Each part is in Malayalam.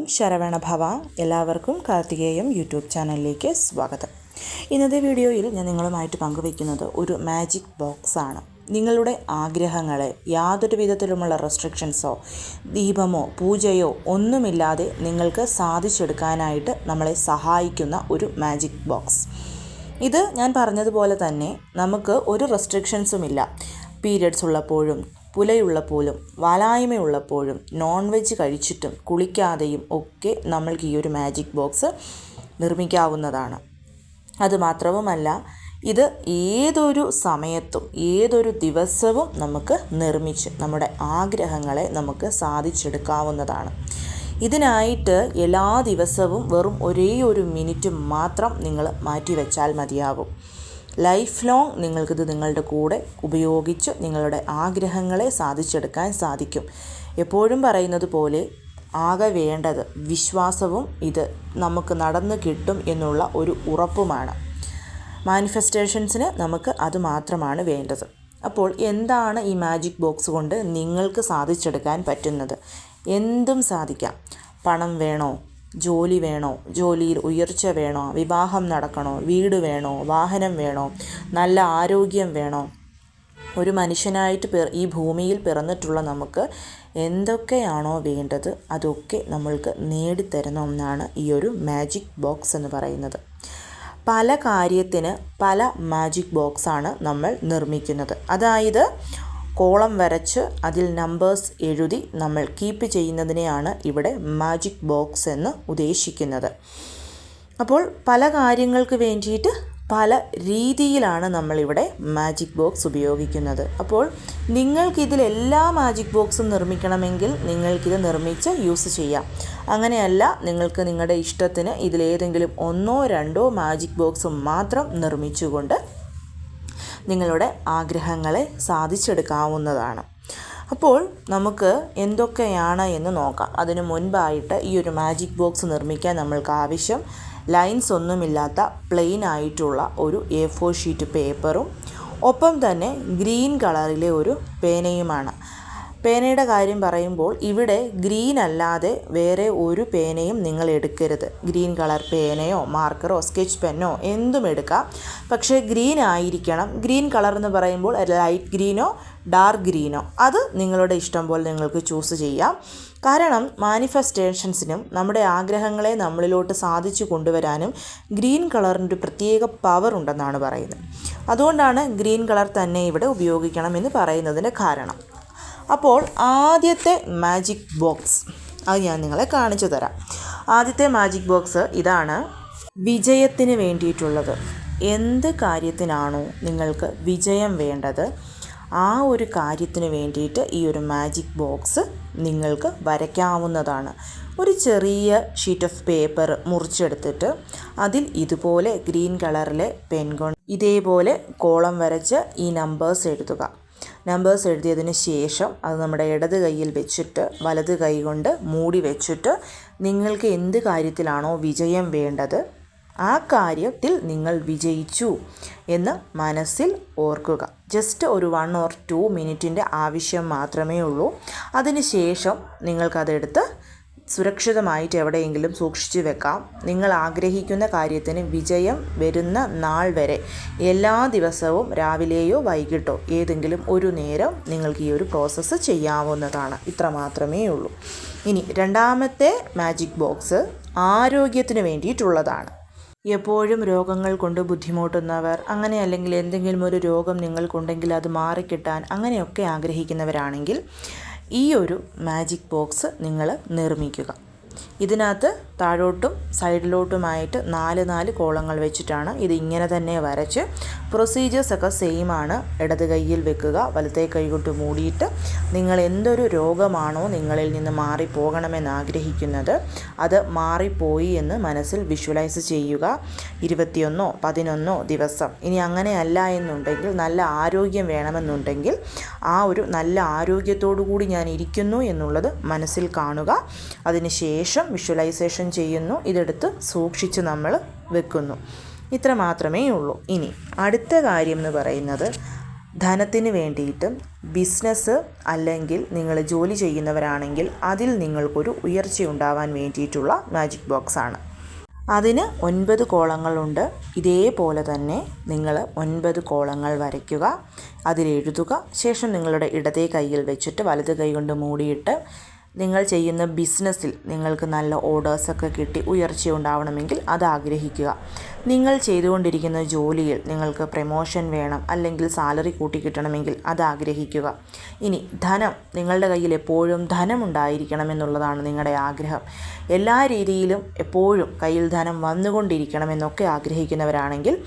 ഓം ശരവണ ഭവ. എല്ലാവർക്കും കാർത്തികേയം യൂട്യൂബ് ചാനലിലേക്ക് സ്വാഗതം. ഇന്നത്തെ വീഡിയോയിൽ ഞാൻ നിങ്ങളുമായിട്ട് പങ്കുവയ്ക്കുന്നത് ഒരു മാജിക് ബോക്സ് ആണ്. നിങ്ങളുടെ ആഗ്രഹങ്ങളെ യാതൊരു വിധത്തിലുമുള്ള റെസ്ട്രിക്ഷൻസോ ദീപമോ പൂജയോ ഒന്നുമില്ലാതെ നിങ്ങൾക്ക് സാധിച്ചെടുക്കാനായിട്ട് നമ്മളെ സഹായിക്കുന്ന ഒരു മാജിക് ബോക്സ്. ഇത് ഞാൻ പറഞ്ഞതുപോലെ തന്നെ നമുക്ക് ഒരു റെസ്ട്രിക്ഷൻസും ഇല്ല പീരിയഡ്സ് ഉള്ളപ്പോഴും പുലയുള്ളപ്പോഴും വാലായ്മയുള്ളപ്പോഴും നോൺ വെജ് കഴിച്ചിട്ടും കുളിക്കാതെയും ഒക്കെ നമ്മൾക്ക് ഈ ഒരു മാജിക് ബോക്സ് നിർമ്മിക്കാവുന്നതാണ്. അതുമാത്രവുമല്ല ഇത് ഏതൊരു സമയത്തും ഏതൊരു ദിവസവും നമുക്ക് നിർമ്മിച്ച് നമ്മുടെ ആഗ്രഹങ്ങളെ നമുക്ക് സാധിച്ചെടുക്കാവുന്നതാണ്. ഇതിനായിട്ട് എല്ലാ ദിവസവും വെറും ഒരേ ഒരു മിനിറ്റ് മാത്രം നിങ്ങൾ മാറ്റിവെച്ചാൽ മതിയാകും. ലൈഫ് ലോങ് നിങ്ങൾക്കിത് നിങ്ങളുടെ കൂടെ ഉപയോഗിച്ച് നിങ്ങളുടെ ആഗ്രഹങ്ങളെ സാധിച്ചെടുക്കാൻ സാധിക്കും. എപ്പോഴും പറയുന്നത് പോലെ ആകെ വേണ്ടത് വിശ്വാസവും ഇത് നമുക്ക് നടന്നു കിട്ടും എന്നുള്ള ഒരു ഉറപ്പുമാണ്. മാനിഫെസ്റ്റേഷൻസിന് നമുക്ക് അത് മാത്രമാണ് വേണ്ടത്. അപ്പോൾ എന്താണ് ഈ മാജിക് ബോക്സ് കൊണ്ട് നിങ്ങൾക്ക് സാധിച്ചെടുക്കാൻ പറ്റുന്നത്? എന്തും സാധിക്കാം. പണം വേണോ? ജോലി വേണോ? ജോലിയിൽ ഉയർച്ച വേണോ? വിവാഹം നടക്കണോ? വീട് വേണോ? വാഹനം വേണോ? നല്ല ആരോഗ്യം വേണോ? ഒരു മനുഷ്യനായിട്ട് ഈ ഭൂമിയിൽ പിറന്നിട്ടുള്ള നമുക്ക് എന്തൊക്കെയാണോ വേണ്ടത് അതൊക്കെ നമ്മൾക്ക് നേടിത്തരുന്ന ഒന്നാണ് ഈ ഒരു മാജിക് ബോക്സ് എന്ന് പറയുന്നത്. പല കാര്യത്തിന് പല മാജിക് ബോക്സാണ് നമ്മൾ നിർമ്മിക്കുന്നത്. അതായത് കോളം വരച്ച് അതിൽ നമ്പേഴ്സ് എഴുതി നമ്മൾ കീപ്പ് ചെയ്യുന്നതിനെയാണ് ഇവിടെ മാജിക് ബോക്സ് എന്ന് ഉദ്ദേശിക്കുന്നത്. അപ്പോൾ പല കാര്യങ്ങൾക്ക് വേണ്ടിയിട്ട് പല രീതിയിലാണ് നമ്മളിവിടെ മാജിക് ബോക്സ് ഉപയോഗിക്കുന്നത്. അപ്പോൾ നിങ്ങൾക്കിതിൽ എല്ലാ മാജിക് ബോക്സും നിർമ്മിക്കണമെങ്കിൽ നിങ്ങൾക്കിത് നിർമ്മിച്ച് യൂസ് ചെയ്യാം. അങ്ങനെയല്ല നിങ്ങൾക്ക് നിങ്ങളുടെ ഇഷ്ടത്തിന് ഇതിലേതെങ്കിലും ഒന്നോ രണ്ടോ മാജിക് ബോക്സ് മാത്രം നിർമ്മിച്ചുകൊണ്ട് നിങ്ങളുടെ ആഗ്രഹങ്ങളെ സാധിച്ചെടുക്കാവുന്നതാണ്. അപ്പോൾ നമുക്ക് എന്തൊക്കെയാണ് എന്ന് നോക്കാം. അതിനു മുൻപായിട്ട് ഈ ഒരു മാജിക് ബോക്സ് നിർമ്മിക്കാൻ നമ്മൾക്ക് ആവശ്യം ലൈൻസ് ഒന്നുമില്ലാത്ത പ്ലെയിൻ ആയിട്ടുള്ള ഒരു എ ഫോർ ഷീറ്റ് പേപ്പറും ഒപ്പം തന്നെ ഗ്രീൻ കളറിലെ ഒരു പേനയുമാണ്. പേനയുടെ കാര്യം പറയുമ്പോൾ ഇവിടെ ഗ്രീൻ അല്ലാതെ വേറെ ഒരു പേനയും നിങ്ങൾ എടുക്കരുത്. ഗ്രീൻ കളർ പേനയോ മാർക്കറോ സ്കെച്ച് പെന്നോ എന്തും എടുക്കാം. പക്ഷേ ഗ്രീൻ ആയിരിക്കണം. ഗ്രീൻ കളർ എന്ന് പറയുമ്പോൾ ലൈറ്റ് ഗ്രീനോ ഡാർക്ക് ഗ്രീനോ. അത് നിങ്ങളുടെ ഇഷ്ടം പോലെ നിങ്ങൾക്ക് ചൂസ് ചെയ്യാം. കാരണം മാനിഫെസ്റ്റേഷൻസിനും നമ്മുടെ ആഗ്രഹങ്ങളെ നമ്മളിലോട്ട് സാധിച്ചു കൊണ്ടുവരാനും ഗ്രീൻ കളറിന്റെ ഒരു പ്രത്യേക പവർ ഉണ്ടെന്നാണ് പറയുന്നത്. അതുകൊണ്ടാണ് ഗ്രീൻ കളർ തന്നെ ഇവിടെ ഉപയോഗിക്കണം എന്ന് പറയുന്നതിന്റെ കാരണം. അപ്പോൾ ആദ്യത്തെ മാജിക് ബോക്സ് അത് ഞാൻ നിങ്ങളെ കാണിച്ചു തരാം. ആദ്യത്തെ മാജിക് ബോക്സ് ഇതാണ് വിജയത്തിന് വേണ്ടിയിട്ടുള്ളത്. എന്ത് കാര്യത്തിനാണോ നിങ്ങൾക്ക് വിജയം വേണ്ടത് ആ ഒരു കാര്യത്തിന് വേണ്ടിയിട്ട് ഈ ഒരു മാജിക് ബോക്സ് നിങ്ങൾക്ക് വരയ്ക്കാവുന്നതാണ്. ഒരു ചെറിയ ഷീറ്റ് ഓഫ് പേപ്പർ മുറിച്ചെടുത്തിട്ട് അതിൽ ഇതുപോലെ ഗ്രീൻ കളറിലെ പെൻ കൊണ്ട് ഇതേപോലെ കോളം വരച്ച് ഈ നമ്പേഴ്സ് എഴുതുക. നമ്പേഴ്സ് എഴുതിയതിന് ശേഷം അത് നമ്മുടെ ഇടത് കൈയിൽ വെച്ചിട്ട് വലത് കൈ കൊണ്ട് മൂടി വെച്ചിട്ട് നിങ്ങൾക്ക് എന്ത് കാര്യത്തിലാണോ വിജയം വേണ്ടത് ആ കാര്യത്തിൽ നിങ്ങൾ വിജയിച്ചു എന്ന് മനസ്സിൽ ഓർക്കുക. ജസ്റ്റ് ഒരു വൺ ഓർ ടു മിനിറ്റിന്റെ ആവശ്യം മാത്രമേ ഉള്ളൂ. അതിനുശേഷം നിങ്ങൾക്കതെടുത്ത് സുരക്ഷിതമായിട്ട് എവിടെയെങ്കിലും സൂക്ഷിച്ചു വെക്കാം. നിങ്ങൾ ആഗ്രഹിക്കുന്ന കാര്യത്തിന് വിജയം വരുന്ന നാൾ വരെ എല്ലാ ദിവസവും രാവിലെയോ വൈകിട്ടോ ഏതെങ്കിലും ഒരു നേരം നിങ്ങൾക്ക് ഈ ഒരു പ്രോസസ്സ് ചെയ്യാവുന്നതാണ്. ഇത്ര മാത്രമേ ഉള്ളൂ. ഇനി രണ്ടാമത്തെ മാജിക് ബോക്സ് ആരോഗ്യത്തിന് വേണ്ടിയിട്ടുള്ളതാണ്. എപ്പോഴും രോഗങ്ങൾ കൊണ്ട് ബുദ്ധിമുട്ടുന്നവർ അങ്ങനെ അല്ലെങ്കിൽ എന്തെങ്കിലും ഒരു രോഗം നിങ്ങൾക്കുണ്ടെങ്കിൽ അത് മാറിക്കിട്ടാൻ അങ്ങനെയൊക്കെ ആഗ്രഹിക്കുന്നവരാണെങ്കിൽ ഈ ഒരു മാജിക് ബോക്സ് നിങ്ങൾ നിർമ്മിക്കുക. ഇതിനകത്ത് താഴോട്ടും സൈഡിലോട്ടുമായിട്ട് നാല് നാല് കോളങ്ങൾ വെച്ചിട്ടാണ് ഇത് ഇങ്ങനെ തന്നെ വരച്ച് പ്രൊസീജിയേഴ്സ് ഒക്കെ സെയിം ആണ്. ഇടത് കൈയിൽ വെക്കുക വലത്തേ കൈ കൊണ്ട് മൂടിയിട്ട് നിങ്ങൾ എന്തൊരു രോഗമാണോ നിങ്ങളിൽ നിന്ന് മാറിപ്പോകണമെന്ന് ആഗ്രഹിക്കുന്നത് അത് മാറിപ്പോയി എന്ന് മനസ്സിൽ വിഷ്വലൈസ് ചെയ്യുക. ഇരുപത്തിയൊന്നോ പതിനൊന്നോ ദിവസം. ഇനി അങ്ങനെയല്ല എന്നുണ്ടെങ്കിൽ നല്ല ആരോഗ്യം വേണമെന്നുണ്ടെങ്കിൽ ആ ഒരു നല്ല ആരോഗ്യത്തോടു കൂടി ഞാൻ ഇരിക്കുന്നു എന്നുള്ളത് മനസ്സിൽ കാണുക. അതിനുശേഷം വിഷ്വലൈസേഷൻ ചെയ്യുന്നു. ഇതെടുത്ത് സൂക്ഷിച്ച് നമ്മൾ വെക്കുന്നു. ഇത്ര മാത്രമേ ഉള്ളൂ. ഇനി അടുത്ത കാര്യം എന്ന് പറയുന്നത് ധനത്തിന് വേണ്ടിയിട്ടും ബിസിനസ് അല്ലെങ്കിൽ നിങ്ങൾ ജോലി ചെയ്യുന്നവരാണെങ്കിൽ അതിൽ നിങ്ങൾക്കൊരു ഉയർച്ച ഉണ്ടാവാൻ വേണ്ടിയിട്ടുള്ള മാജിക് ബോക്സ് ആണ്. അതിന് ഒൻപത് കോളങ്ങളുണ്ട് ഇതേപോലെ തന്നെ നിങ്ങൾ ഒൻപത് കോളങ്ങൾ വരയ്ക്കുക. അതിലെഴുതുക ശേഷം നിങ്ങളുടെ ഇടതേ കയ്യിൽ വെച്ചിട്ട് വലത് കൈ കൊണ്ട് മൂടിയിട്ട് നിങ്ങൾ ചെയ്യുന്ന ബിസിനസ്സിൽ നിങ്ങൾക്ക് നല്ല ഓർഡേഴ്സൊക്കെ കിട്ടി ഉയർച്ച ഉണ്ടാവണമെങ്കിൽ അത് ആഗ്രഹിക്കുക. നിങ്ങൾ ചെയ്തുകൊണ്ടിരിക്കുന്ന ജോലിയിൽ നിങ്ങൾക്ക് പ്രമോഷൻ വേണം അല്ലെങ്കിൽ സാലറി കൂട്ടി കിട്ടണമെങ്കിൽ അത് ആഗ്രഹിക്കുക. ഇനി ധനം നിങ്ങളുടെ കയ്യിൽ എപ്പോഴും ധനം ഉണ്ടായിരിക്കണമെന്നുള്ളതാണ് നിങ്ങളുടെ ആഗ്രഹം. എല്ലാ രീതിയിലും എപ്പോഴും കയ്യിൽ ധനം വന്നുകൊണ്ടിരിക്കണമെന്നൊക്കെ ആഗ്രഹിക്കുന്നവരാണെങ്കിൽ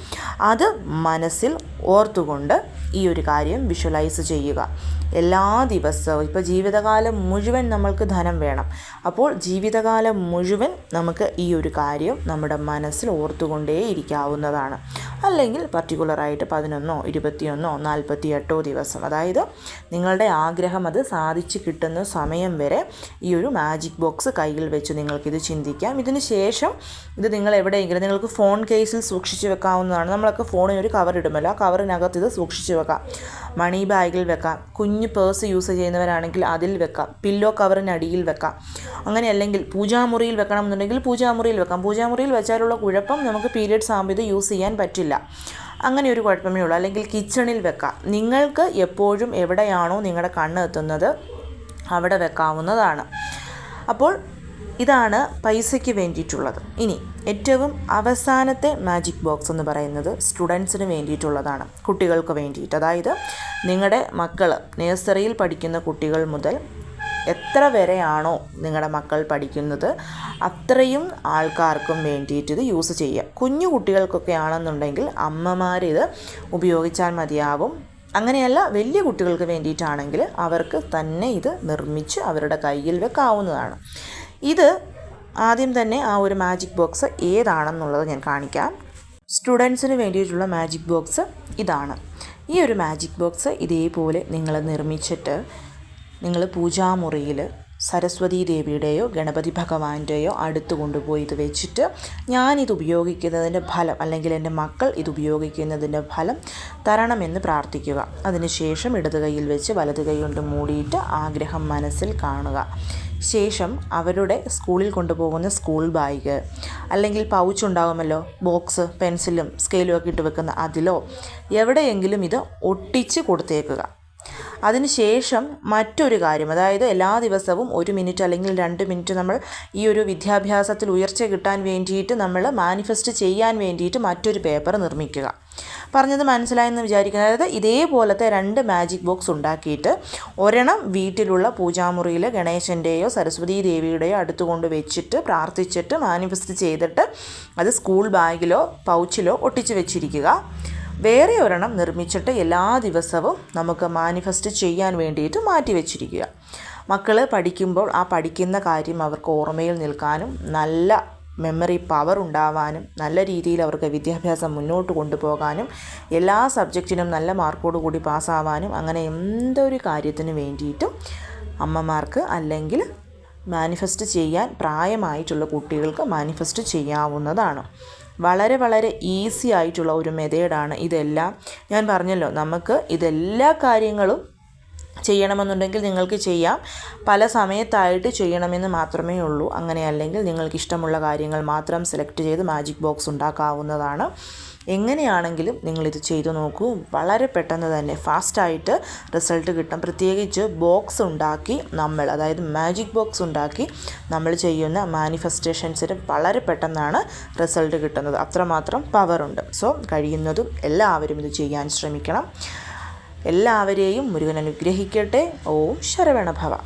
അത് മനസ്സിൽ ഓർത്തുകൊണ്ട് ഈ ഒരു കാര്യം വിഷ്വലൈസ് ചെയ്യുക. എല്ലാ ദിവസവും ഇപ്പോൾ ജീവിതകാലം മുഴുവൻ നമ്മൾക്ക് ധനം വേണം. അപ്പോൾ ജീവിതകാലം മുഴുവൻ നമുക്ക് ഈ ഒരു കാര്യം നമ്മുടെ മനസ്സിൽ ഓർത്തുകൊണ്ടേ ഇരിക്കാവുന്നതാണ് അല്ലെങ്കിൽ പർട്ടിക്കുലറായിട്ട് പതിനൊന്നോ ഇരുപത്തിയൊന്നോ നാൽപ്പത്തി എട്ടോ ദിവസം. അതായത് നിങ്ങളുടെ ആഗ്രഹം അത് സാധിച്ചു കിട്ടുന്ന സമയം വരെ ഈ ഒരു മാജിക് ബോക്സ് കയ്യിൽ വെച്ച് നിങ്ങൾക്കിത് ചിന്തിക്കാം. ഇതിന് ശേഷം ഇത് നിങ്ങൾ എവിടെയെങ്കിലും നിങ്ങൾക്ക് ഫോൺ കേസിൽ സൂക്ഷിച്ച് വെക്കാവുന്നതാണ്. നമ്മളൊക്കെ ഫോണിന് ഒരു കവർ ഇടുമല്ലോ. ആ കവറിനകത്ത് ഇത് സൂക്ഷിച്ച് വെക്കാം. മണി ബാഗിൽ വെക്കാം. കുഞ്ഞ് പേഴ്സ് യൂസ് ചെയ്യുന്നവരാണെങ്കിൽ അതിൽ വെക്കാം. പില്ലോ കവറിനടിയിൽ വെക്കാം. അങ്ങനെ അല്ലെങ്കിൽ പൂജാമുറിയിൽ വെക്കണം എന്നുണ്ടെങ്കിൽ പൂജാമുറിയിൽ വെക്കാം. പൂജാമുറിയിൽ വെച്ചാലുള്ള കുഴപ്പം നമുക്ക് പീരിയഡ്സ് ആകുമ്പോൾ ഇത് യൂസ് ചെയ്യാൻ പറ്റില്ല. അങ്ങനെ ഒരു കുഴപ്പമേ ഉള്ളൂ. അല്ലെങ്കിൽ കിച്ചണിൽ വെക്കാം. നിങ്ങൾക്ക് എപ്പോഴും എവിടെയാണോ നിങ്ങളുടെ കണ്ണ് എത്തുന്നത് അവിടെ വെക്കാവുന്നതാണ്. അപ്പോൾ ഇതാണ് പൈസയ്ക്ക് വേണ്ടിയിട്ടുള്ളത്. ഇനി ഏറ്റവും അവസാനത്തെ മാജിക് ബോക്സ് എന്ന് പറയുന്നത് സ്റ്റുഡൻസിന് വേണ്ടിയിട്ടുള്ളതാണ്. കുട്ടികൾക്ക് വേണ്ടിയിട്ട്. അതായത് നിങ്ങളുടെ മക്കൾ നേഴ്സറിയിൽ പഠിക്കുന്ന കുട്ടികൾ മുതൽ എത്ര വരെയാണോ നിങ്ങളുടെ മക്കൾ പഠിക്കുന്നത് അത്രയും ആൾക്കാർക്കും വേണ്ടിയിട്ട് ഇത് യൂസ് ചെയ്യുക. കുഞ്ഞു കുട്ടികൾക്കൊക്കെ ആണെന്നുണ്ടെങ്കിൽ അമ്മമാരിത് ഉപയോഗിച്ചാൽ മതിയാവും. അങ്ങനെയല്ല വലിയ കുട്ടികൾക്ക് വേണ്ടിയിട്ടാണെങ്കിൽ അവർക്ക് തന്നെ ഇത് നിർമ്മിച്ച് അവരുടെ കയ്യിൽ വെക്കാവുന്നതാണ്. ഇത് ആദ്യം തന്നെ ആ ഒരു മാജിക് ബോക്സ് ഏതാണെന്നുള്ളത് ഞാൻ കാണിക്കാം. സ്റ്റുഡൻസിന് വേണ്ടിയിട്ടുള്ള മാജിക് ബോക്സ് ഇതാണ്. ഈ ഒരു മാജിക് ബോക്സ് ഇതേപോലെ നിങ്ങൾ നിർമ്മിച്ചിട്ട് നിങ്ങൾ പൂജാമുറിയിൽ സരസ്വതി ദേവിയുടെയോ ഗണപതി ഭഗവാന്റെയോ അടുത്ത് കൊണ്ടുപോയി ഇത് വെച്ചിട്ട് ഞാനിത് ഉപയോഗിക്കുന്നതിന്റെ ഫലം അല്ലെങ്കിൽ എന്റെ മക്കൾ ഇത് ഉപയോഗിക്കുന്നതിന്റെ ഫലം തരണമെന്ന് പ്രാർത്ഥിക്കുക. അതിനുശേഷം ഇടത് കൈയിൽ വെച്ച് വലത് കൈ കൊണ്ട് മൂടിയിട്ട് ആഗ്രഹം മനസ്സിൽ കാണുക. ശേഷം അവരുടെ സ്കൂളിൽ കൊണ്ടുപോകുന്ന സ്കൂൾ ബാഗ് അല്ലെങ്കിൽ പൗച്ച് ഉണ്ടാകുമല്ലോ ബോക്സ് പെൻസിലും സ്കെയിലും ഒക്കെ ഇട്ട് വെക്കുന്ന അതിലോ എവിടെയെങ്കിലും ഇത് ഒട്ടിച്ച് കൊടുത്തേക്കുക. അതിനുശേഷം മറ്റൊരു കാര്യം അതായത് എല്ലാ ദിവസവും ഒരു മിനിറ്റ് അല്ലെങ്കിൽ രണ്ട് മിനിറ്റ് നമ്മൾ ഈ ഒരു വിദ്യാഭ്യാസത്തിൽ ഉയർച്ച കിട്ടാൻ വേണ്ടിയിട്ട് നമ്മൾ മാനിഫെസ്റ്റ് ചെയ്യാൻ വേണ്ടിയിട്ട് മറ്റൊരു പേപ്പർ നിർമ്മിക്കുക. പറഞ്ഞത് മനസ്സിലായെന്ന് വിചാരിക്കുന്നത് അതായത് ഇതേപോലത്തെ രണ്ട് മാജിക് ബോക്സ് ഉണ്ടാക്കിയിട്ട് ഒരെണ്ണം വീട്ടിലുള്ള പൂജാമുറിയിൽ ഗണേശന്റെയോ സരസ്വതി ദേവിയുടെയോ അടുത്ത് കൊണ്ട് വെച്ചിട്ട് പ്രാർത്ഥിച്ചിട്ട് മാനിഫെസ്റ്റ് ചെയ്തിട്ട് അത് സ്കൂൾ ബാഗിലോ പൗച്ചിലോ ഒട്ടിച്ച് വെച്ചിരിക്കുക. വേറെ ഒരെണ്ണം നിർമ്മിച്ചിട്ട് എല്ലാ ദിവസവും നമുക്ക് മാനിഫെസ്റ്റ് ചെയ്യാൻ വേണ്ടിയിട്ട് മാറ്റി വെച്ചിരിക്കുക. മക്കൾ പഠിക്കുമ്പോൾ ആ പഠിക്കുന്ന കാര്യം അവർക്ക് ഓർമ്മയിൽ നിൽക്കാനും നല്ല മെമ്മറി പവർ ഉണ്ടാവാനും നല്ല രീതിയിൽ അവർക്ക് വിദ്യാഭ്യാസം മുന്നോട്ട് കൊണ്ടുപോകാനും എല്ലാ സബ്ജക്റ്റിനും നല്ല മാർക്കോട് കൂടി പാസ്സാവാനും അങ്ങനെ എന്തൊരു കാര്യത്തിന് വേണ്ടിയിട്ടും അമ്മമാർക്ക് അല്ലെങ്കിൽ മാനിഫെസ്റ്റ് ചെയ്യാൻ പ്രായമായിട്ടുള്ള കുട്ടികൾക്ക് മാനിഫെസ്റ്റ് ചെയ്യാവുന്നതാണ്. വളരെ വളരെ ഈസി ആയിട്ടുള്ള ഒരു മെതേഡാണ് ഇതെല്ലാം. ഞാൻ പറഞ്ഞല്ലോ നമുക്ക് ഇതെല്ലാ കാര്യങ്ങളും ചെയ്യണമെന്നുണ്ടെങ്കിൽ നിങ്ങൾക്ക് ചെയ്യാം. പല സമയത്തായിട്ട് ചെയ്യണമെന്ന് മാത്രമേ ഉള്ളൂ. അങ്ങനെയല്ലെങ്കിൽ നിങ്ങൾക്ക് ഇഷ്ടമുള്ള കാര്യങ്ങൾ മാത്രം സെലക്ട് ചെയ്ത് മാജിക് ബോക്സ് ഉണ്ടാക്കാവുന്നതാണ്. എങ്ങനെയാണെങ്കിലും നിങ്ങളിത് ചെയ്തു നോക്കൂ. വളരെ പെട്ടെന്ന് തന്നെ ഫാസ്റ്റായിട്ട് റിസൾട്ട് കിട്ടും. പ്രത്യേകിച്ച് ബോക്സ് ഉണ്ടാക്കി നമ്മൾ അതായത് മാജിക് ബോക്സ് ഉണ്ടാക്കി നമ്മൾ ചെയ്യുന്ന മാനിഫെസ്റ്റേഷൻസിന് വളരെ പെട്ടെന്നാണ് റിസൾട്ട് കിട്ടുന്നത്. അത്രമാത്രം പവറുണ്ട്. സോ കഴിയുന്നതും എല്ലാവരും ഇത് ചെയ്യാൻ ശ്രമിക്കണം. എല്ലാവരെയും മുരുകൻ അനുഗ്രഹിക്കട്ടെ. ഓം ശരവണഭവ.